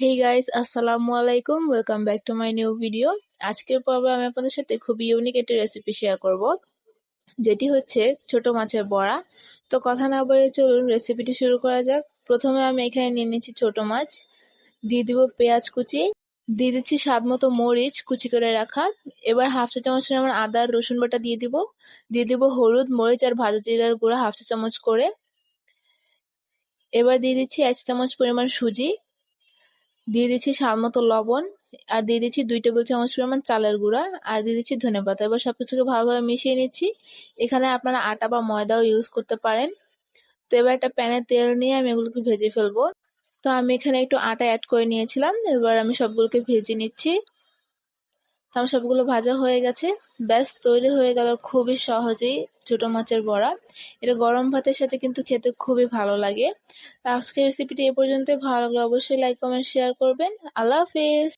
হেই guys আসসালামু আলাইকুম welcome back to my new video আজকের পর্বে আমি আপনাদের সাথে খুব ইউনিক একটি রেসিপি শেয়ার করব, যেটি হচ্ছে ছোট মাছের বড়া। তো কথা না বলে চলুন রেসিপিটি শুরু করা যাক। প্রথমে আমি এখানে নিয়ে নিচ্ছি ছোট মাছ। দিয়ে দিব পেঁয়াজ কুচি। দিয়ে দিচ্ছি স্বাদ মতো মরিচ কুচি করে রাখা। এবার হাফ চা চামচ আমার আদা রসুন বাটা দিয়ে দিব। দিয়ে দিব হলুদ, মরিচ আর ভাজা জিরার গুঁড়া হাফ চা চামচ করে। এবার দিয়ে দিচ্ছি এক চামচ পরিমাণ সুজি। দিয়ে দিচ্ছি স্বাদ মতো লবণ, আর দিয়ে দিচ্ছি দুই টেবিল চামচ পরিমাণ চালের গুঁড়া, আর দিয়ে দিচ্ছি ধনে পাতা। এবার সব কিছুকে ভালোভাবে মিশিয়ে নিচ্ছি। এখানে আপনারা আটা বা ময়দাও ইউজ করতে পারেন। তো এবার একটা প্যানে তেল নিয়ে আমি এগুলোকে ভেজে ফেলব। তো আমি এখানে একটু আটা অ্যাড করে নিয়েছিলাম। এবার আমি সবগুলোকে ভেজে নিচ্ছি। তো আমার সবগুলো ভাজা হয়ে গেছে। ব্যাস, তৈরি হয়ে গেল। খুবই সহজেই ছোটো মাছের বড়া। এটা গরম ভাতের সাথে কিন্তু খেতে খুবই ভালো লাগে। আজকের রেসিপিটি এ পর্যন্তই। ভালো লাগলে অবশ্যই লাইক কমেন্ট শেয়ার করবেন। আল্লাহ হাফিজ!